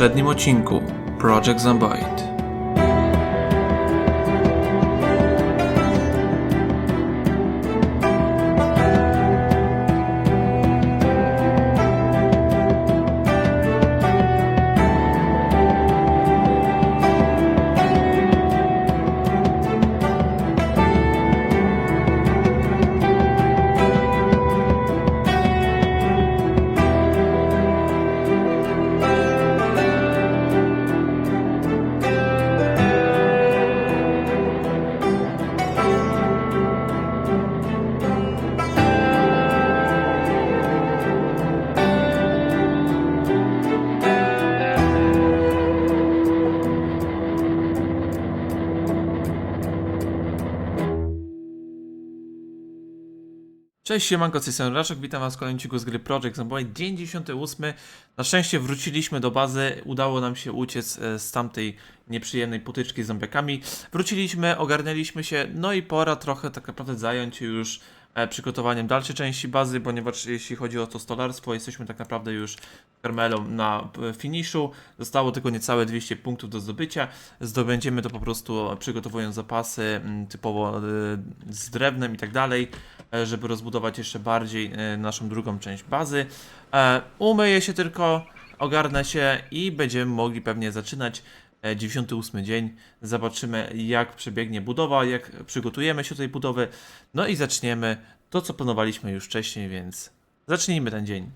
poprzednim odcinku Project Zomboid. Cześć, siemanko, strony Raszek, witam was w kolejnym odcinku z gry Project Zomboid, dzień 98. Na szczęście wróciliśmy do bazy, udało nam się uciec e, z tamtej nieprzyjemnej potyczki z zombiakami. Wróciliśmy, ogarnęliśmy się, no i pora trochę tak naprawdę zająć się już przygotowaniem dalszej części bazy, ponieważ jeśli chodzi o to stolarstwo, jesteśmy tak naprawdę już Carmelą na e, finiszu. Zostało tylko niecałe 200 punktów do zdobycia. Zdobędziemy to po prostu przygotowując zapasy typowo e, z drewnem i tak dalej, e, żeby rozbudować jeszcze bardziej e, naszą drugą część bazy. E, Umyję się tylko, ogarnę się i będziemy mogli pewnie zaczynać. E, 98 dzień. Zobaczymy, jak przebiegnie budowa, jak przygotujemy się do tej budowy. No i zaczniemy to, co planowaliśmy już wcześniej, więc zacznijmy ten dzień.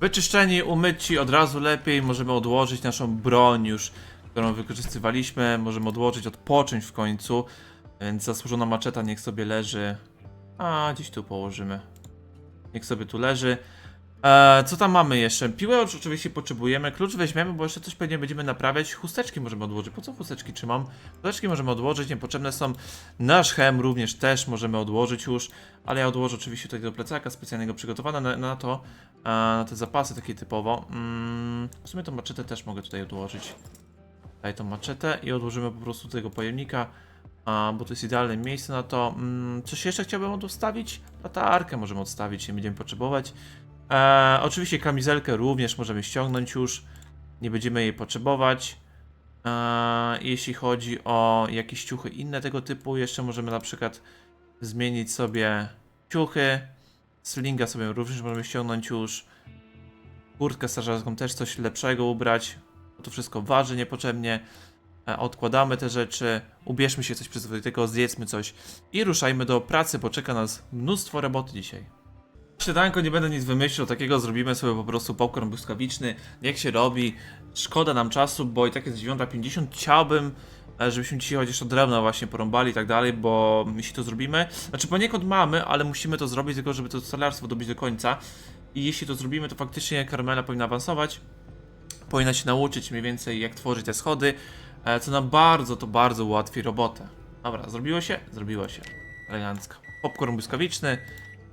Wyczyszczeni, umyci od razu lepiej. Możemy odłożyć naszą broń już, którą wykorzystywaliśmy. Możemy odłożyć, odpocząć w końcu. Więc zasłużona maczeta niech sobie leży. A, gdzieś tu położymy. Niech sobie tu leży. E, co tam mamy jeszcze? Piłę oczy- oczywiście potrzebujemy. Klucz weźmiemy, bo jeszcze coś pewnie będziemy naprawiać. Chusteczki możemy odłożyć. Po co chusteczki trzymam? Chusteczki możemy odłożyć, niepotrzebne są. Nasz hem również też możemy odłożyć już. Ale ja odłożę oczywiście tutaj do plecaka specjalnego przygotowane na, na to. E, na te zapasy takie typowo. Mm, w sumie tą maczetę też mogę tutaj odłożyć. Daj tą maczetę i odłożymy po prostu tego pojemnika. A, bo to jest idealne miejsce na to. Mm, coś jeszcze chciałbym odstawić? Latarkę możemy odstawić, nie będziemy potrzebować. E, oczywiście kamizelkę również możemy ściągnąć już. Nie będziemy jej potrzebować. E, jeśli chodzi o jakieś ciuchy inne tego typu, jeszcze możemy na przykład zmienić sobie ciuchy. Slinga sobie również możemy ściągnąć już. Kurtkę strażacką też coś lepszego ubrać. Bo to wszystko waży niepotrzebnie. E, odkładamy te rzeczy. Ubierzmy się coś przyzwoitego, zjedzmy coś. I ruszajmy do pracy, bo czeka nas mnóstwo roboty dzisiaj. Śniadanko nie będę nic wymyślał, takiego zrobimy sobie po prostu popcorn błyskawiczny, jak się robi. Szkoda nam czasu, bo i tak jest 9.50. Chciałbym, e, żebyśmy dzisiaj chociaż od drewna właśnie porąbali i tak dalej, bo jeśli to zrobimy, znaczy poniekąd mamy, ale musimy to zrobić tylko, żeby to stolarstwo dobić do końca. I jeśli to zrobimy, to faktycznie Carmela powinna awansować. Powinna się nauczyć mniej więcej jak tworzyć te schody, e, co nam bardzo, to bardzo ułatwi robotę. Dobra, zrobiło się? Zrobiło się. Elegancko. Popcorn błyskawiczny.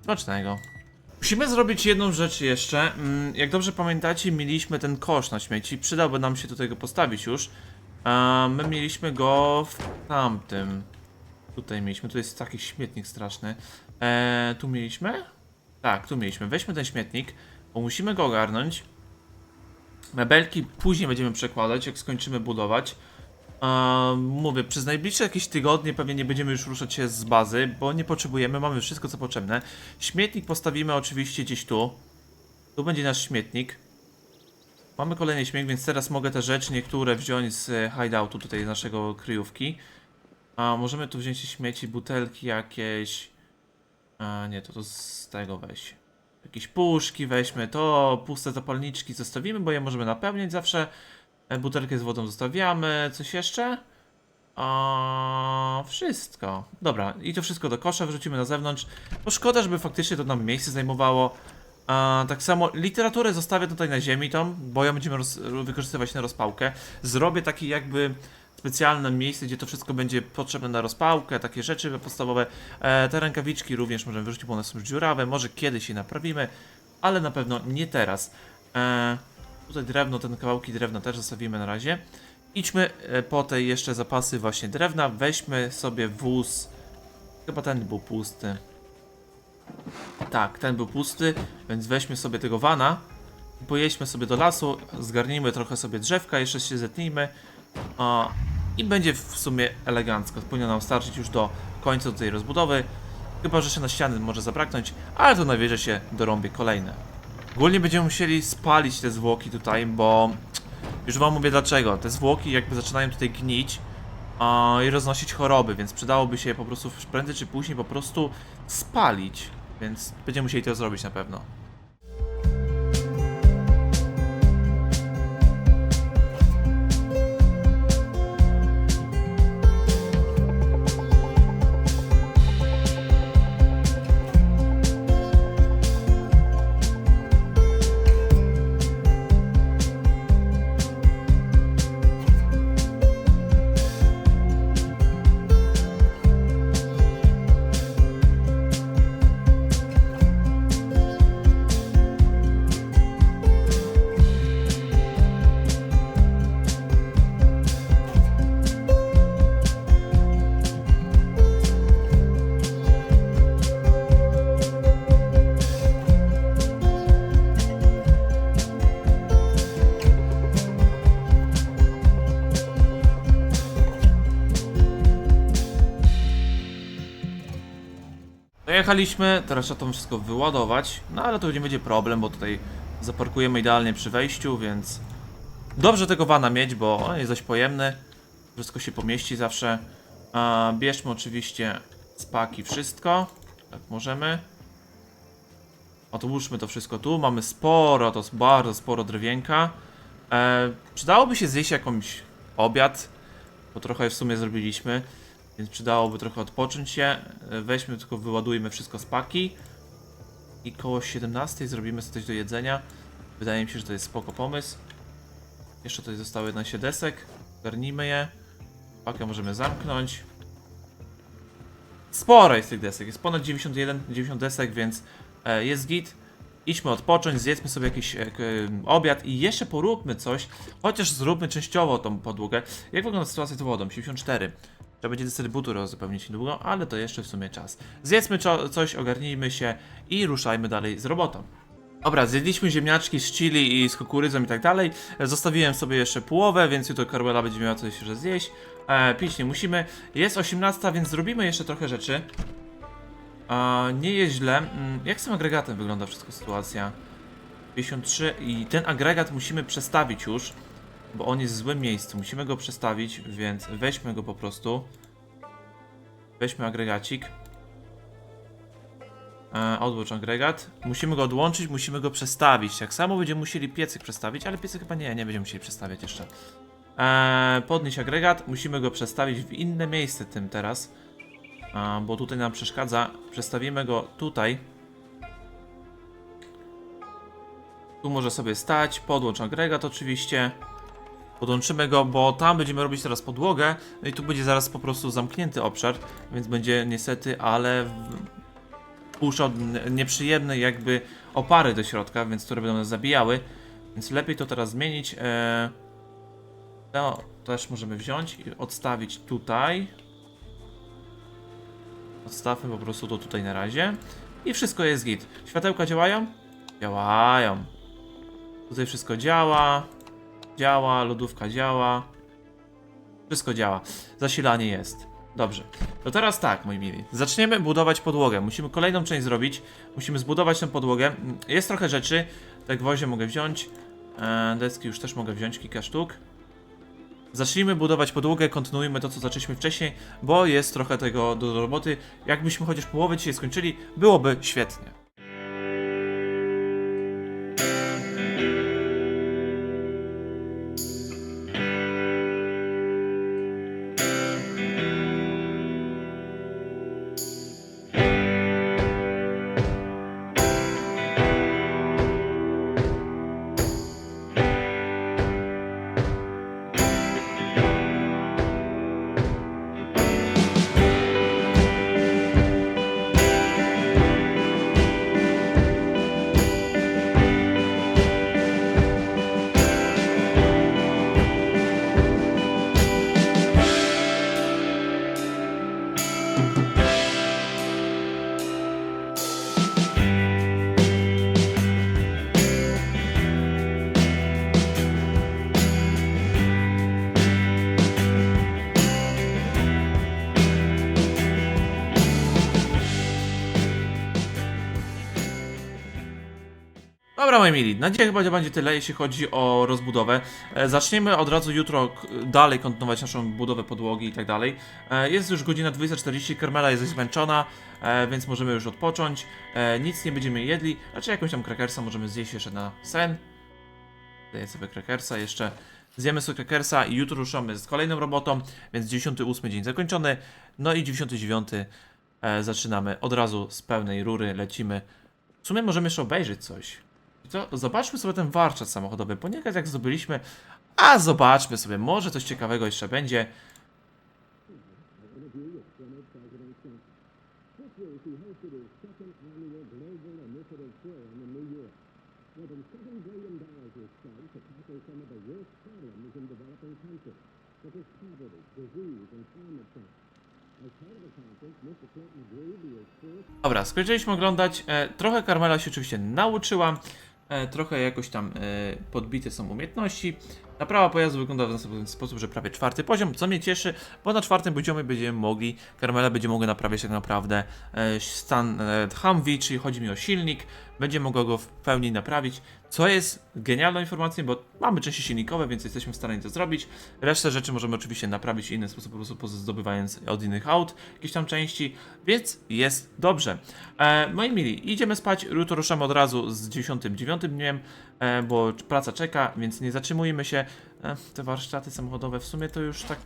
Smacznego. Musimy zrobić jedną rzecz jeszcze. Mm, Jak dobrze pamiętacie, mieliśmy ten kosz na śmieci. Przydałby nam się do tego postawić już. A my mieliśmy go w tamtym. Tutaj mieliśmy. Tu jest taki śmietnik straszny. E, tu mieliśmy? Tak, tu mieliśmy. Weźmy ten śmietnik, bo musimy go ogarnąć. Mebelki później będziemy przekładać, jak skończymy budować. Mówię, przez najbliższe jakieś tygodnie pewnie nie będziemy już ruszać się z bazy, bo nie potrzebujemy, mamy wszystko co potrzebne. Śmietnik postawimy oczywiście gdzieś tu. Tu będzie nasz śmietnik. Mamy kolejny śmietnik, więc teraz mogę te rzeczy niektóre wziąć z e, hideoutu tutaj z naszego kryjówki. A możemy tu wziąć śmieci, butelki jakieś. A nie, to, to z tego weź. Jakieś puszki weźmy, to puste zapalniczki zostawimy, bo je możemy napełniać zawsze. E, Butelkę z wodą zostawiamy. Coś jeszcze? A wszystko. Dobra, i to wszystko do kosza wrzucimy na zewnątrz. Bo szkoda, żeby faktycznie to nam miejsce zajmowało. A, tak samo literaturę zostawię tutaj na ziemi tą, bo ją będziemy wykorzystywać na rozpałkę. Zrobię takie jakby specjalne miejsce, gdzie to wszystko będzie potrzebne na rozpałkę, takie rzeczy podstawowe. E, te rękawiczki również możemy wyrzucić, bo one są dziurawe. Może kiedyś je naprawimy, ale na pewno nie teraz. E, Tutaj drewno, ten kawałki drewna też zostawimy na razie. Idźmy e, po te jeszcze zapasy właśnie drewna. Weźmy sobie wóz. Chyba ten był pusty. Tak, ten był pusty, więc weźmy sobie tego wana. Pojedźmy sobie do lasu, zgarnijmy trochę sobie drzewka, jeszcze się zetnijmy. A, I będzie w sumie elegancko. Powinno nam starczyć już do końca tej rozbudowy. Chyba, że się na ściany może zabraknąć, ale to najwyżej się dorąbię kolejne. Ogólnie będziemy musieli spalić te zwłoki tutaj, bo już wam mówię dlaczego. Te zwłoki jakby zaczynają tutaj gnić i roznosić choroby, więc przydałoby się je po prostu prędzej czy później po prostu spalić. Więc będziemy musieli to zrobić na pewno. Dojechaliśmy, teraz trzeba to wszystko wyładować, no ale to nie będzie problem, bo tutaj zaparkujemy idealnie przy wejściu, więc dobrze tego vana mieć, bo on jest dość pojemny, wszystko się pomieści zawsze. Bierzmy oczywiście z paki wszystko, tak możemy. Odłóżmy to wszystko tu, mamy sporo, to bardzo sporo drewienka. E, przydałoby się zjeść jakąś obiad, bo trochę w sumie zrobiliśmy. Więc przydałoby trochę odpocząć się. E, Weźmy tylko, wyładujmy wszystko z paki. I koło 17 zrobimy sobie coś do jedzenia. Wydaje mi się, że to jest spoko pomysł. Jeszcze tutaj zostało 11 desek. Garnijmy je. Pakę możemy zamknąć. Sporo jest tych desek. Jest ponad 91, 90 desek, więc e, jest git. Idźmy odpocząć, zjedzmy sobie jakiś e, obiad i jeszcze poróbmy coś, chociaż zróbmy częściowo tą podłogę. Jak wygląda sytuacja z wodą? 74. Trzeba będzie dystrybutor uzupełnić niedługo, ale to jeszcze w sumie czas. Zjedzmy coś, ogarnijmy się i ruszajmy dalej z robotą. Dobra, zjedliśmy ziemniaczki z chili i z kukurydzą i tak dalej. E, Zostawiłem sobie jeszcze połowę, więc jutro Carmela będzie miała coś jeszcze zjeść. E, pić nie musimy. Jest 18, więc zrobimy jeszcze trochę rzeczy. A, nie jest źle. Mm, Jak z tym agregatem wygląda wszystko sytuacja? 53 i ten agregat musimy przestawić już, bo on jest w złym miejscu. Musimy go przestawić, więc weźmy go po prostu. Weźmy agregacik. E, odłącz agregat. Musimy go odłączyć, musimy go przestawić. Tak samo będziemy musieli piecyk przestawić, ale piecyk chyba nie, nie będziemy musieli przestawiać jeszcze. E, podnieść agregat, musimy go przestawić w inne miejsce tym teraz. A, bo tutaj nam przeszkadza. Przestawimy go tutaj. Tu może sobie stać. Podłącz agregat oczywiście. Podłączymy go, bo tam będziemy robić teraz podłogę. No i tu będzie zaraz po prostu zamknięty obszar, więc będzie niestety, ale puszczał nieprzyjemne jakby opary do środka, więc które będą nas zabijały. Więc lepiej to teraz zmienić. E, to też możemy wziąć i odstawić tutaj. Odstawmy po prostu to tutaj na razie. I wszystko jest git. Światełka działają? Działają. Tutaj wszystko działa. Działa, lodówka działa. Wszystko działa. Zasilanie jest. Dobrze. To teraz tak, moi mili. Zaczniemy budować podłogę. Musimy kolejną część zrobić. Musimy zbudować tę podłogę. Jest trochę rzeczy. Te gwoździe mogę wziąć. E, deski już też mogę wziąć, kilka sztuk. Zacznijmy budować podłogę, kontynuujmy to, co zaczęliśmy wcześniej, bo jest trochę tego do roboty. Jakbyśmy chociaż połowę dzisiaj skończyli, byłoby świetnie. Dobra, moi mili, na dzisiaj chyba będzie tyle, jeśli chodzi o rozbudowę. E, zaczniemy od razu jutro dalej kontynuować naszą budowę podłogi i tak dalej. E, jest już godzina 20.40, Karmela jest zmęczona, e, więc możemy już odpocząć. Nic nie będziemy jedli, raczej jakąś tam krakersa możemy zjeść jeszcze na sen. Daję sobie krakersa jeszcze. Zjemy sobie krakersa i jutro ruszamy z kolejną robotą, więc 98 dzień zakończony. No i 99 e, zaczynamy od razu z pełnej rury, lecimy. W sumie możemy jeszcze obejrzeć coś. To zobaczmy sobie ten warsztat samochodowy, ponieważ jak zdobyliśmy, a zobaczmy sobie, może coś ciekawego jeszcze będzie. Dobra, skończyliśmy oglądać. E, trochę Karmela się oczywiście nauczyła. E, trochę jakoś tam e, podbite są umiejętności. Naprawa pojazdu wygląda w następujący sposób, że prawie czwarty poziom, co mnie cieszy, bo na czwartym poziomie będziemy mogli, Karmela będzie mogła naprawiać tak naprawdę e, stan Humvee, czyli chodzi mi o silnik, będzie mogła go w pełni naprawić, co jest genialną informacją, bo mamy części silnikowe, więc jesteśmy w stanie to zrobić. Resztę rzeczy możemy oczywiście naprawić w inny sposób, po prostu zdobywając od innych aut jakieś tam części, więc jest dobrze. E, moi mili, idziemy spać, jutro ruszamy od razu z 99 dniem, e, bo praca czeka, więc nie zatrzymujmy się. E, te warsztaty samochodowe w sumie to już tak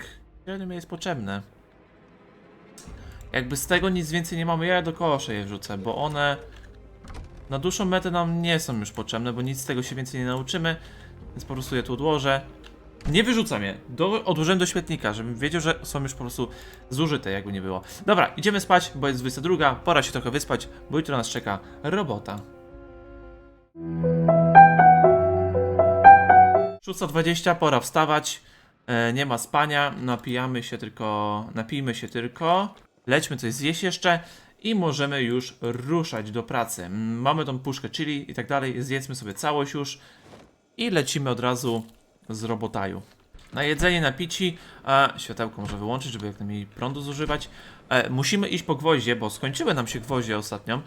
średnio mi jest potrzebne. Jakby z tego nic więcej nie mamy, ja do kosza je wrzucę, bo one na dłuższą metę nam nie są już potrzebne, bo nic z tego się więcej nie nauczymy, więc po prostu je tu odłożę. Nie wyrzucam je, do, odłożyłem do świetnika, żebym wiedział, że są już po prostu zużyte, jakby nie było. Dobra, idziemy spać, bo jest 22, pora się trochę wyspać, bo jutro nas czeka robota. 6.20, pora wstawać. E, nie ma spania, napijamy się tylko, napijmy się tylko. Lećmy coś zjeść jeszcze i możemy już ruszać do pracy. Mamy tą puszkę chili i tak dalej, zjedzmy sobie całość już i lecimy od razu z robotaju. Na jedzenie, na pici, a światełko może wyłączyć, żeby jak najmniej prądu zużywać. E, musimy iść po gwoździe, bo skończyły nam się gwoździe ostatnio.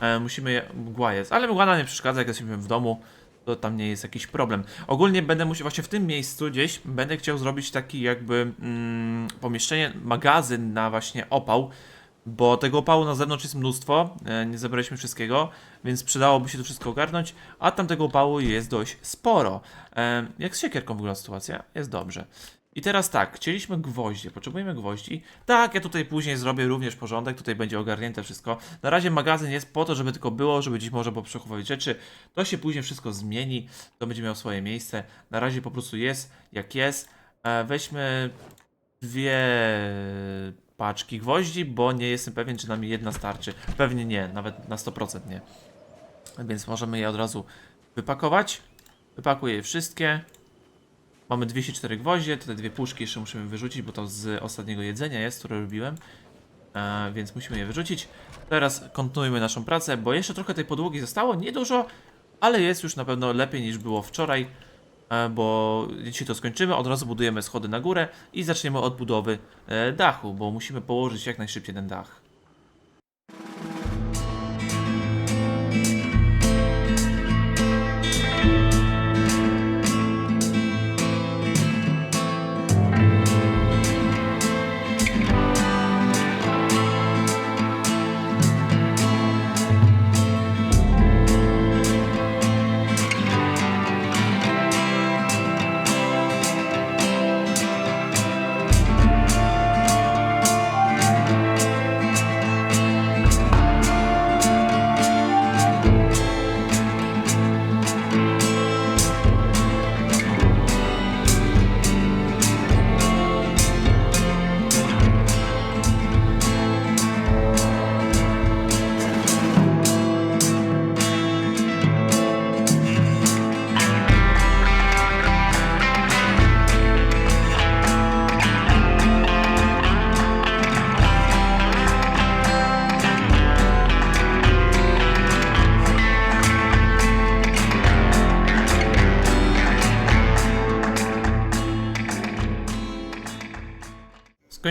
E, musimy je, mgła ale mgła nie przeszkadza, jak jesteśmy w domu to tam nie jest jakiś problem. Ogólnie będę musiał, właśnie w tym miejscu gdzieś, będę chciał zrobić taki jakby mm, pomieszczenie, magazyn na właśnie opał, bo tego opału na zewnątrz jest mnóstwo, e, nie zebraliśmy wszystkiego, więc przydałoby się to wszystko ogarnąć, a tam tego opału jest dość sporo. E, jak z siekierką wygląda sytuacja? Jest dobrze. I teraz tak, chcieliśmy gwoździe, potrzebujemy gwoździ. Tak, ja tutaj później zrobię również porządek, tutaj będzie ogarnięte wszystko. Na razie magazyn jest po to, żeby tylko było, żeby gdzieś można było przechowywać rzeczy. To się później wszystko zmieni, to będzie miało swoje miejsce. Na razie po prostu jest jak jest. E, weźmy dwie paczki gwoździ, bo nie jestem pewien, czy nam jedna starczy. Pewnie nie, nawet na 100% nie. Więc możemy je od razu wypakować. Wypakuję je wszystkie. Mamy 204 gwoździe, te dwie puszki jeszcze musimy wyrzucić, bo to z ostatniego jedzenia jest, które robiłem. E, więc musimy je wyrzucić. Teraz kontynuujmy naszą pracę, bo jeszcze trochę tej podłogi zostało, niedużo, ale jest już na pewno lepiej niż było wczoraj, bo dzisiaj to skończymy, od razu budujemy schody na górę i zaczniemy od budowy e, dachu, bo musimy położyć jak najszybciej ten dach.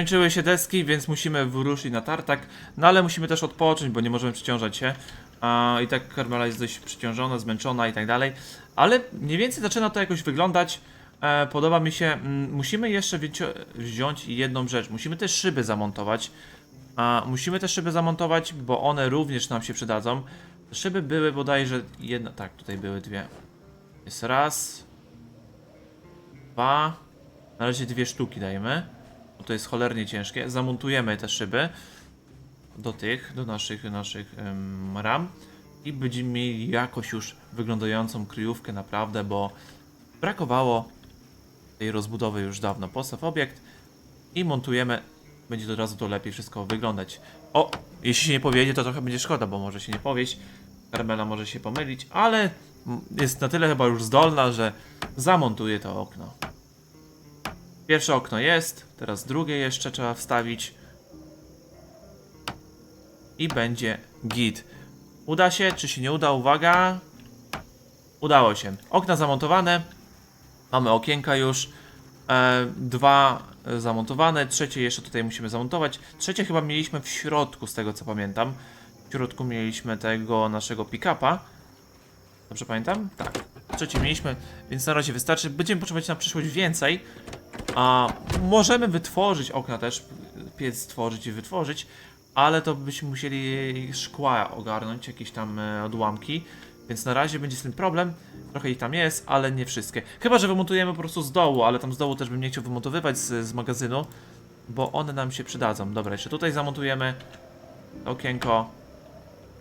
Skończyły się deski, więc musimy wyruszyć na tartak, no ale musimy też odpocząć, bo nie możemy przeciążać się. A, I tak Carmela jest dość przeciążona, zmęczona i tak dalej. Ale mniej więcej zaczyna to jakoś wyglądać. E, podoba mi się. Mm, musimy jeszcze wziąć jedną rzecz. Musimy te szyby zamontować. A, musimy te szyby zamontować, bo one również nam się przydadzą. Szyby były bodajże jedna. Tak, tutaj były dwie. Jest raz. Dwa. Na razie dwie sztuki dajemy. To jest cholernie ciężkie. Zamontujemy te szyby do tych, do naszych, naszych em, ram i będziemy mieli jakoś już wyglądającą kryjówkę naprawdę, bo brakowało tej rozbudowy już dawno. Postaw obiekt i montujemy, będzie od razu to lepiej wszystko wyglądać. O, jeśli się nie powiedzie, to trochę będzie szkoda, bo może się nie powieść, Carmela może się pomylić, ale jest na tyle chyba już zdolna, że zamontuje to okno. Pierwsze okno jest, teraz drugie jeszcze trzeba wstawić i będzie git. Uda się, czy się nie uda? Uwaga. Udało się. Okna zamontowane. Mamy okienka już. E, dwa zamontowane. Trzecie jeszcze tutaj musimy zamontować. Trzecie chyba mieliśmy w środku, z tego co pamiętam. W środku mieliśmy tego naszego pick-upa. Dobrze pamiętam? Tak. Trzecie mieliśmy, więc na razie wystarczy. Będziemy potrzebować na przyszłość więcej. A możemy wytworzyć okna też, piec stworzyć i wytworzyć, ale to byśmy musieli szkła ogarnąć, jakieś tam e, odłamki, więc na razie będzie z tym problem. Trochę ich tam jest, ale nie wszystkie. Chyba, że wymontujemy po prostu z dołu, ale tam z dołu też bym nie chciał wymontowywać z, z magazynu, bo one nam się przydadzą. Dobra, jeszcze tutaj zamontujemy okienko.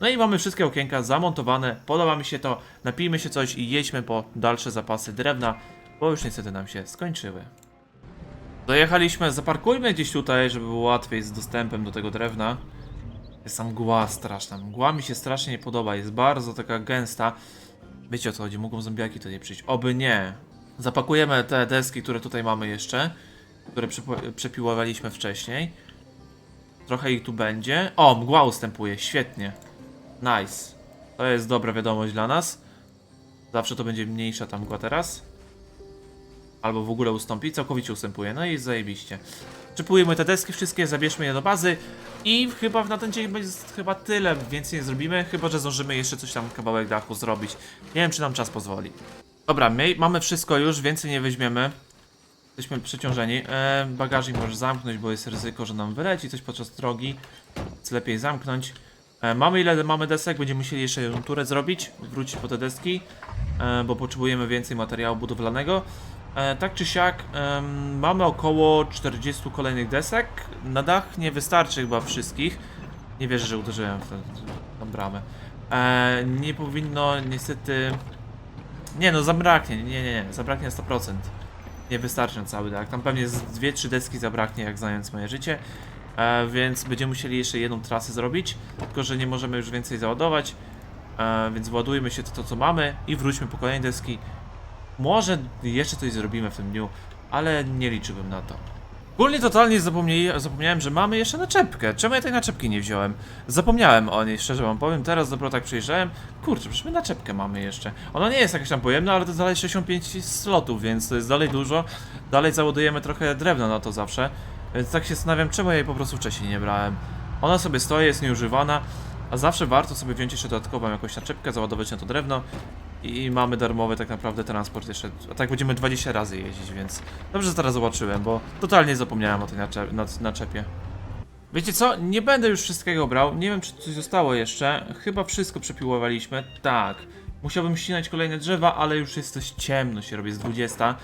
No i mamy wszystkie okienka zamontowane. Podoba mi się to. Napijmy się coś i jedźmy po dalsze zapasy drewna, bo już niestety nam się skończyły. Dojechaliśmy, zaparkujmy gdzieś tutaj, żeby było łatwiej z dostępem do tego drewna. Jest tam mgła straszna. Mgła mi się strasznie nie podoba, jest bardzo taka gęsta. Wiecie o co chodzi, mogą zombiaki tutaj przyjść. Oby nie. Zapakujemy te deski, które tutaj mamy jeszcze, które przepiłowaliśmy wcześniej. Trochę ich tu będzie. O, mgła ustępuje, świetnie. Nice. To jest dobra wiadomość dla nas. Zawsze to będzie mniejsza ta mgła teraz albo w ogóle ustąpi, całkowicie ustępuje. No i zajebiście. Czypujemy te deski wszystkie, zabierzmy je do bazy i chyba na ten dzień będzie chyba tyle, więcej nie zrobimy, chyba że zdążymy jeszcze coś tam kawałek dachu zrobić. Nie wiem, czy nam czas pozwoli. Dobra, my, mamy wszystko już, więcej nie weźmiemy. Jesteśmy przeciążeni. E, bagażnik możesz zamknąć, bo jest ryzyko, że nam wyleci coś podczas drogi. Więc lepiej zamknąć. E, mamy ile mamy desek, będziemy musieli jeszcze jedną turę zrobić, wrócić po te deski, e, bo potrzebujemy więcej materiału budowlanego. E, tak czy siak, mamy około 40 kolejnych desek. Na dach nie wystarczy chyba wszystkich. Nie wierzę, że uderzyłem w tę bramę. Nie powinno niestety. Nie no, zabraknie, nie, nie, nie, zabraknie na 100%. Nie wystarczy na cały dach. Tam pewnie z 2-3 deski zabraknie, jak znając moje życie. E, więc będziemy musieli jeszcze jedną trasę zrobić. Tylko, że nie możemy już więcej załadować. E, więc ładujmy się to, to, co mamy i wróćmy po kolejne deski. Może jeszcze coś zrobimy w tym dniu, ale nie liczyłbym na to. Ogólnie totalnie zapomniałem, że mamy jeszcze naczepkę. Czemu ja tej naczepki nie wziąłem? Zapomniałem o niej, szczerze wam powiem. Teraz dopiero tak przyjrzałem. Kurczę, przecież my naczepkę mamy jeszcze. Ona nie jest jakaś tam pojemna, ale to jest dalej 65 slotów, więc to jest dalej dużo. Dalej załadujemy trochę drewna na to zawsze. Więc tak się zastanawiam, czemu ja jej po prostu wcześniej nie brałem. Ona sobie stoi, jest nieużywana, a zawsze warto sobie wziąć jeszcze dodatkową jakąś naczepkę, załadować na to drewno i mamy darmowy tak naprawdę transport jeszcze. A tak będziemy 20 razy jeździć, więc dobrze, że teraz zobaczyłem, bo totalnie zapomniałem o tej nacze nac- naczepie. Wiecie co? Nie będę już wszystkiego brał. Nie wiem, czy coś zostało jeszcze. Chyba wszystko przepiłowaliśmy. Tak. Musiałbym ścinać kolejne drzewa, ale już jest dość ciemno, się robi z 20.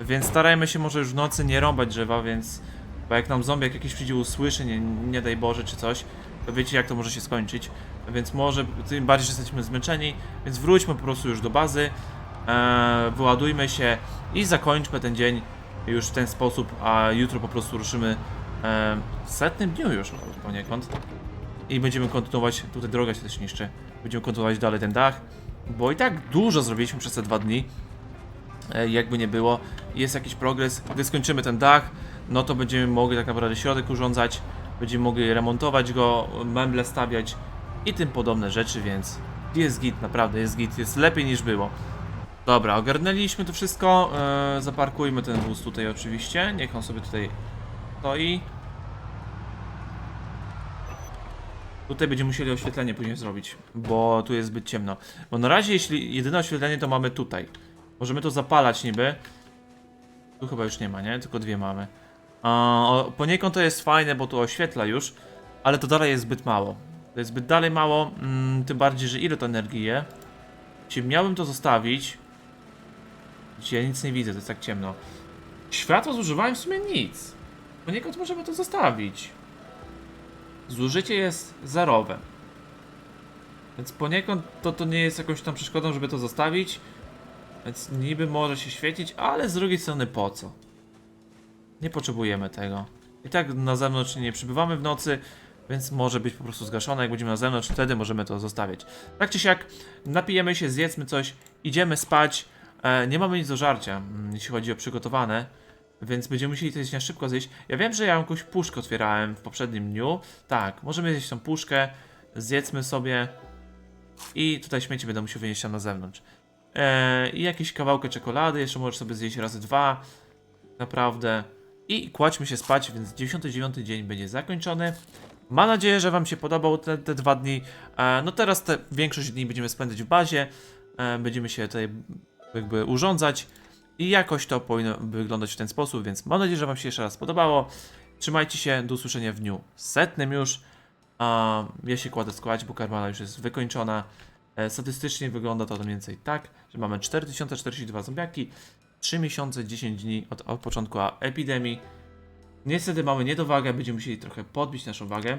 Więc starajmy się może już w nocy nie rąbać drzewa, więc... Bo jak nam zombiak jakiś przyjdzie usłyszy, nie, nie daj Boże, czy coś, to wiecie jak to może się skończyć. Więc może, tym bardziej, że jesteśmy zmęczeni, więc wróćmy po prostu już do bazy, e, wyładujmy się i zakończmy ten dzień już w ten sposób, a jutro po prostu ruszymy e, w setnym dniu już poniekąd. I będziemy kontynuować, tutaj droga się też niszczy, będziemy kontynuować dalej ten dach, bo i tak dużo zrobiliśmy przez te dwa dni. E, jakby nie było, jest jakiś progres. Gdy skończymy ten dach, no to będziemy mogli tak naprawdę środek urządzać, będziemy mogli remontować go, meble stawiać i tym podobne rzeczy, więc jest git, naprawdę jest git, jest lepiej niż było. Dobra, ogarnęliśmy to wszystko, e, zaparkujmy ten wóz tutaj oczywiście, niech on sobie tutaj stoi. Tutaj będziemy musieli oświetlenie później zrobić, bo tu jest zbyt ciemno. Bo na razie, jeśli jedyne oświetlenie, to mamy tutaj. Możemy to zapalać niby. Tu chyba już nie ma, nie? Tylko dwie mamy. Poniekąd to jest fajne, bo tu oświetla już, ale to dalej jest zbyt mało. To jest zbyt dalej mało, mm, tym bardziej, że ile to energii je. Jeśli miałbym to zostawić... Ja nic nie widzę, to jest tak ciemno. Światło zużywałem w sumie nic. Poniekąd możemy to zostawić. Zużycie jest zerowe. Więc poniekąd to, to nie jest jakąś tam przeszkodą, żeby to zostawić. Więc niby może się świecić, ale z drugiej strony po co? Nie potrzebujemy tego. I tak na zewnątrz nie przybywamy w nocy, więc może być po prostu zgaszone. Jak będziemy na zewnątrz, wtedy możemy to zostawiać. Tak czy siak, napijemy się, zjedzmy coś, idziemy spać. E, nie mamy nic do żarcia, mm, jeśli chodzi o przygotowane. Więc będziemy musieli to na szybko zjeść. Ja wiem, że ja jakąś puszkę otwierałem w poprzednim dniu. Tak, możemy zjeść tą puszkę, zjedzmy sobie. I tutaj śmieci będę musiał wynieść na zewnątrz. Eee, I jakieś kawałkę czekolady, jeszcze możesz sobie zjeść razy dwa. Naprawdę. I kładźmy się spać, więc 99 dzień będzie zakończony. Mam nadzieję, że Wam się podobał te, te dwa dni. E, no teraz te większość dni będziemy spędzać w bazie. E, będziemy się tutaj jakby urządzać. I jakoś to powinno wyglądać w ten sposób, więc mam nadzieję, że Wam się jeszcze raz podobało. Trzymajcie się, do usłyszenia w dniu setnym już. A ja się kładę składać, bo karmala już jest wykończona. E, statystycznie wygląda to mniej więcej tak, że mamy 4042 zombiaki, 3 miesiące, 10 dni od, od początku epidemii. Niestety mamy niedowagę, będziemy musieli trochę podbić naszą wagę.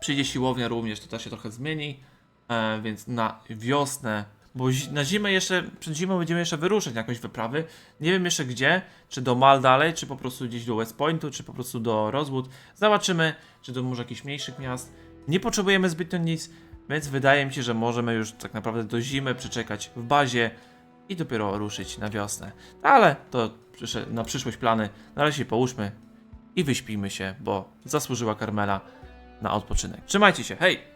Przyjdzie siłownia również, to też się trochę zmieni, e, więc na wiosnę, bo zi- na zimę jeszcze, przed zimą będziemy jeszcze wyruszać na jakąś wyprawy. Nie wiem jeszcze gdzie, czy do Mal dalej, czy po prostu gdzieś do West Pointu, czy po prostu do Rosewood. Zobaczymy, czy do może jakichś mniejszych miast. Nie potrzebujemy zbytnio nic, więc wydaje mi się, że możemy już tak naprawdę do zimy przeczekać w bazie i dopiero ruszyć na wiosnę. Ale to na przyszłość plany. Na razie połóżmy i wyśpimy się, bo zasłużyła Karmela na odpoczynek. Trzymajcie się, hej!